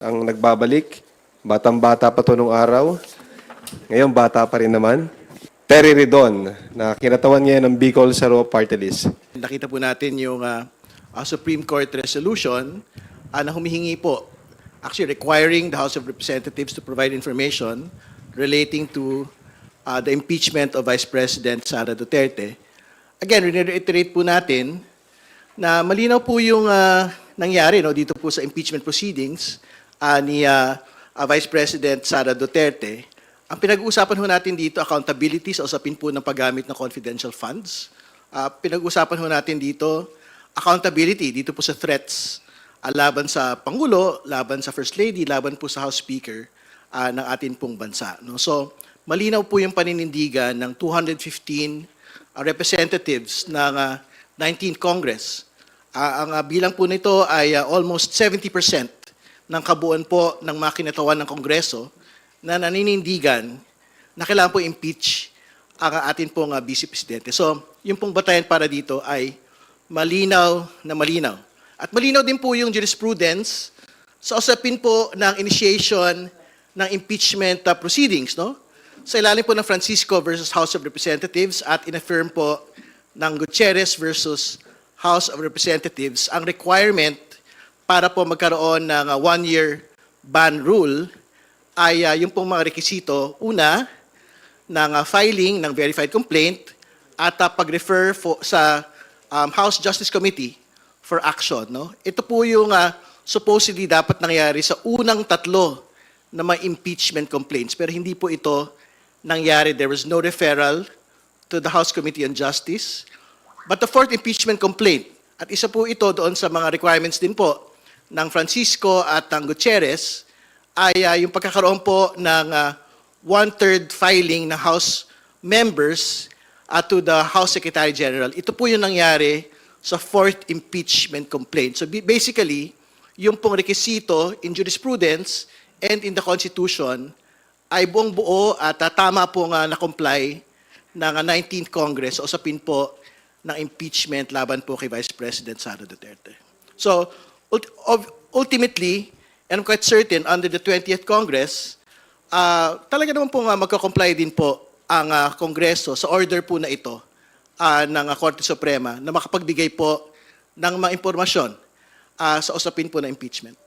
ang nagbabalik. Batang-bata pa to nung araw. Ngayon, bata pa rin naman. Terry Ridon, na kinatawan ngayon ng Bicol Saro Party List. Nakita po natin yung ah, ah, Supreme Court resolution ah, na humihingi po, actually requiring the House of Representatives to provide information relating to ah, the impeachment of Vice President Sara Duterte. Again, reiterate po natin na malinaw po yung ah, nangyari no, dito po sa impeachment proceedings ah, ni ah, ah, Vice President Sara Duterte. Ang pinag-uusapan ho natin dito, accountability sa usapin po ng paggamit ng confidential funds. Ah, pinag-uusapan ho natin dito, accountability dito po sa threats ah, laban sa Pangulo, laban sa First Lady, laban po sa House Speaker ah, ng atin pong bansa. No? So, malinaw po yung paninindigan ng 215 ah, representatives ng ah, 19th Congress. Ah, ang ah, bilang po nito ay ah, almost 70% ng kabuuan po ng mga kinatawan ng Kongreso na naninindigan na kailangan po impeach ang atin pong uh, Vice Presidente. So, yung pong batayan para dito ay malinaw na malinaw. At malinaw din po yung jurisprudence sa usapin po ng initiation ng impeachment uh, proceedings, no? Sa ilalim po ng Francisco versus House of Representatives at inaffirm po ng Gutierrez versus House of Representatives ang requirement para po magkaroon ng uh, one-year ban rule ay uh, yung pong mga rekisito, una, ng uh, filing ng verified complaint at uh, pag-refer fo- sa um, House Justice Committee for action. No? Ito po yung uh, supposedly dapat nangyari sa unang tatlo na mga impeachment complaints. Pero hindi po ito nangyari. There was no referral to the House Committee on Justice. But the fourth impeachment complaint, at isa po ito doon sa mga requirements din po ng Francisco at ng Gutierrez, ay ah, yung pagkakaroon po ng ah, one-third filing ng House members at to the House Secretary General. Ito po yung nangyari sa fourth impeachment complaint. So basically, yung pong rekisito in jurisprudence and in the Constitution ay buong buo at ah, tama po nga na-comply ng ah, 19th Congress o sapin po ng impeachment laban po kay Vice President Sara Duterte. So, ultimately, and I'm quite certain, under the 20th Congress, ah talaga naman po nga magka-comply din po ang ah, Kongreso sa order po na ito ah, ng ah, Korte Suprema na makapagbigay po ng mga impormasyon ah, sa usapin po ng impeachment.